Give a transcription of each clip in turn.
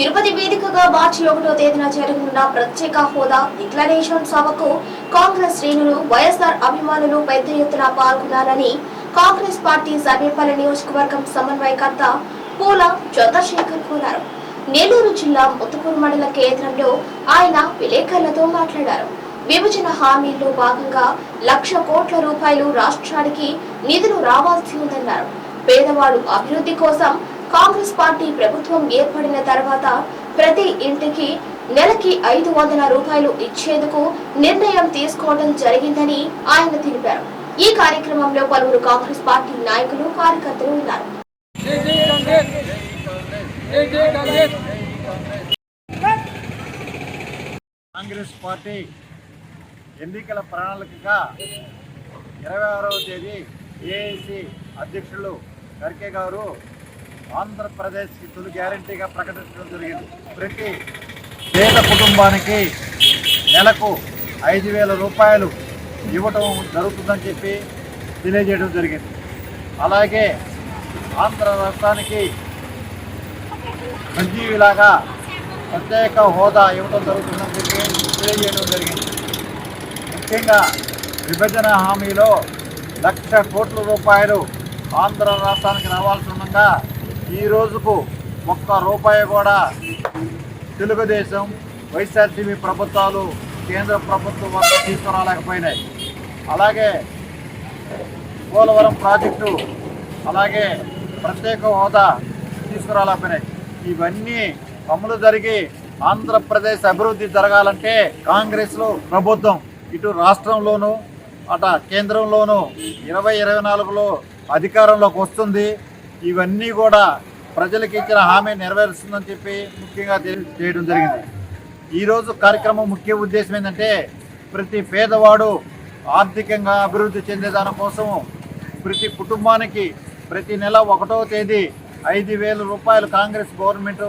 తిరుపతి వేదికగా మార్చి ఒకటో తేదీన జరగనున్న ప్రత్యేక హోదా డిక్లరేషన్ సభకు కాంగ్రెస్ శ్రేణులు వైఎస్ఆర్ అభిమానులు పెద్ద ఎత్తున పాల్గొన్నారని కాంగ్రెస్ పార్టీ సర్వేపల్లి నియోజకవర్గం సమన్వయకర్త పూల చంద్రశేఖర్ కోరారు. నెల్లూరు జిల్లా ముత్తుకూరు మండల కేంద్రంలో ఆయన విలేకరులతో మాట్లాడారు. విభజన హామీల్లో భాగంగా లక్ష కోట్ల రూపాయలు రాష్ట్రానికి నిధులు రావాల్సి ఉందన్నారు. పేదవాడు అభివృద్ధి కోసం కాంగ్రెస్ పార్టీ ప్రభుత్వం ఏర్పడిన తర్వాత ప్రతి ఇంటికి నెలకి ఐదు వందల రూపాయలు ఇచ్చేందుకు నిర్ణయం తీసుకోవడం జరిగిందని ఆయన తెలిపారు. ఈ కార్యక్రమంలో పలువురు కాంగ్రెస్ పార్టీ నాయకులు కార్యకర్తలు ఉన్నారు. కాంగ్రెస్ కాంగ్రెస్ పార్టీ ఎన్నికల ప్రణాళికగా ఇరవై ఆరవ తేదీ ఏఐసి అధ్యక్షులు ఖర్గే గారు ఆంధ్రప్రదేశ్కి తొలి గ్యారంటీగా ప్రకటించడం జరిగింది. ప్రతి పేద కుటుంబానికి నెలకు ఐదు వేల రూపాయలు ఇవ్వటం జరుగుతుందని చెప్పి తెలియజేయడం జరిగింది. అలాగే ఆంధ్ర రాష్ట్రానికి సంజీవిలాగా ప్రత్యేక హోదా ఇవ్వడం జరుగుతుందని చెప్పి తెలియజేయడం జరిగింది. ముఖ్యంగా విభజన హామీలో లక్ష కోట్ల రూపాయలు ఆంధ్ర రాష్ట్రానికి రావాల్సి ఉండగా ఈ రోజుకు ఒక్క రూపాయి కూడా తెలుగుదేశం వైఎస్ఆర్సీపీ ప్రభుత్వాలు కేంద్ర ప్రభుత్వం వద్ద తీసుకురాలేకపోయినాయి. అలాగే పోలవరం ప్రాజెక్టు అలాగే ప్రత్యేక హోదా తీసుకురాలేకపోయినాయి. ఇవన్నీ అమలు జరిగి ఆంధ్రప్రదేశ్ అభివృద్ధి జరగాలంటే కాంగ్రెస్లో ప్రభుత్వం ఇటు రాష్ట్రంలోనూ అట కేంద్రంలోనూ ఇరవై ఇరవై నాలుగులో అధికారంలోకి వస్తుంది. ఇవన్నీ కూడా ప్రజలకు ఇచ్చిన హామీ నెరవేరుస్తుందని చెప్పి ముఖ్యంగా చేయడం జరిగింది. ఈరోజు కార్యక్రమం ముఖ్య ఉద్దేశం ఏంటంటే ప్రతి పేదవాడు ఆర్థికంగా అభివృద్ధి చెందేదాని కోసం ప్రతి కుటుంబానికి ప్రతి నెల ఒకటో తేదీ ఐదు వేల రూపాయలు కాంగ్రెస్ గవర్నమెంట్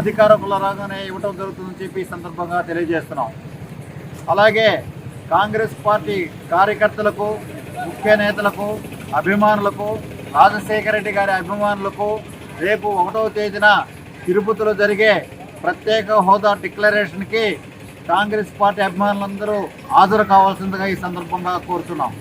అధికారంలో రాగానే ఇవ్వటం జరుగుతుందని చెప్పి ఈ సందర్భంగా తెలియజేస్తున్నాం. అలాగే కాంగ్రెస్ పార్టీ కార్యకర్తలకు ముఖ్య నేతలకు అభిమానులకు రాజశేఖర రెడ్డి గారి అభిమానులకు రేపు ఒకటవ తేదీన తిరుపతిలో జరిగే ప్రత్యేక హోదా డిక్లరేషన్కి కాంగ్రెస్ పార్టీ అభిమానులందరూ హాజరు కావాల్సిందిగా ఈ సందర్భంగా కోరుతున్నాం